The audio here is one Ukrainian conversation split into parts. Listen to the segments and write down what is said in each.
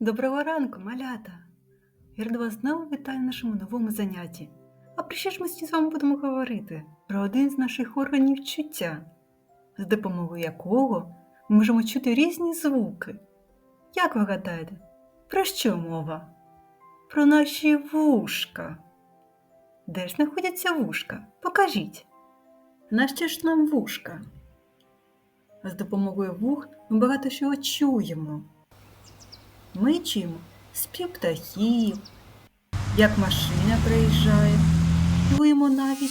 Доброго ранку, малята! Я рада вас знову вітаю на нашому новому занятті. А про що ж ми з вами будемо говорити? Про один з наших органів чуття, з допомогою якого ми можемо чути різні звуки. Як ви гадаєте, про що мова? Про наші вушка. Де ж знаходяться вушка? Покажіть. Нащо ж нам вушка? З допомогою вух ми багато чого чуємо. Ми чуємо спів птахів, як машина приїжджає, чуємо навіть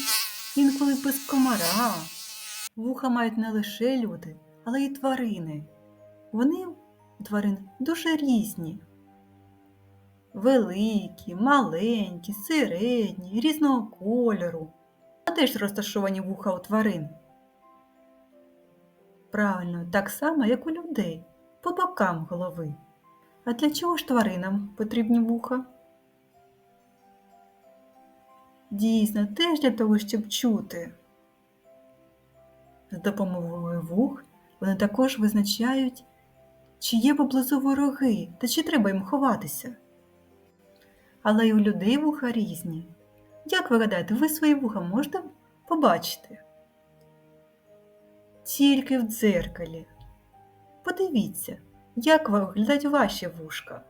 інколи без комара. Вуха мають не лише люди, але й тварини. Вони тварин дуже різні. Великі, маленькі, середні, різного кольору. А де ж розташовані вуха у тварин? Правильно, так само, як у людей, по бокам голови. А для чого ж тваринам потрібні вуха? Дійсно, теж для того, щоб чути. З допомогою вух вони також визначають, чи є поблизу вороги та чи треба їм ховатися. Але й у людей вуха різні. Як ви гадаєте, ви свої вуха можете побачити? Тільки в дзеркалі. Подивіться, як виглядають ваші вушка.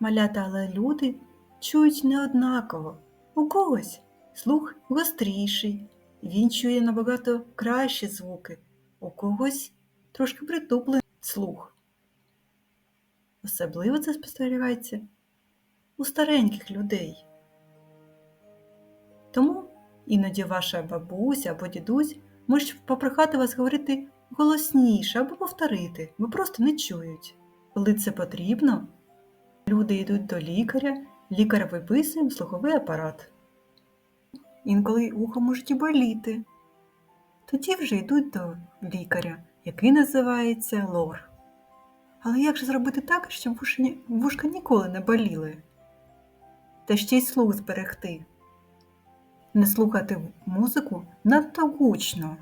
Малята, але люди чують неоднаково. У когось слух гостріший, він чує набагато кращі звуки, у когось трошки притуплений слух. Особливо це спостерігається у стареньких людей. Тому іноді ваша бабуся або дідусь можуть попрохати вас говорити голосніше або повторити, бо просто не чують. Коли це потрібно, люди йдуть до лікаря, лікар виписує слуховий апарат. Інколи вухо можуть і боліти. Тоді вже йдуть до лікаря, який називається лор. Але як же зробити так, щоб вушка ніколи не боліли? Та ще й слух зберегти. Не слухати музику надто гучно.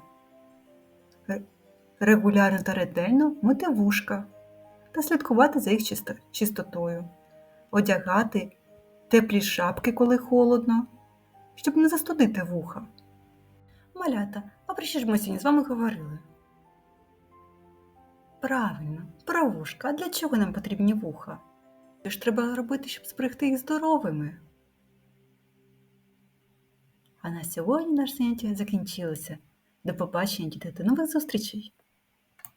Ре- Регулярно та ретельно мити вушка та слідкувати за їх чистотою, одягати теплі шапки, коли холодно, щоб не застудити вуха. Малята, а про що ж ми сьогодні з вами говорили? Правильно, про вушка. А для чого нам потрібні вуха? Що ж треба робити, щоб зберегти їх здоровими? А на сьогодні наше заняття закінчилося. До побачення, діти, до нових зустрічей!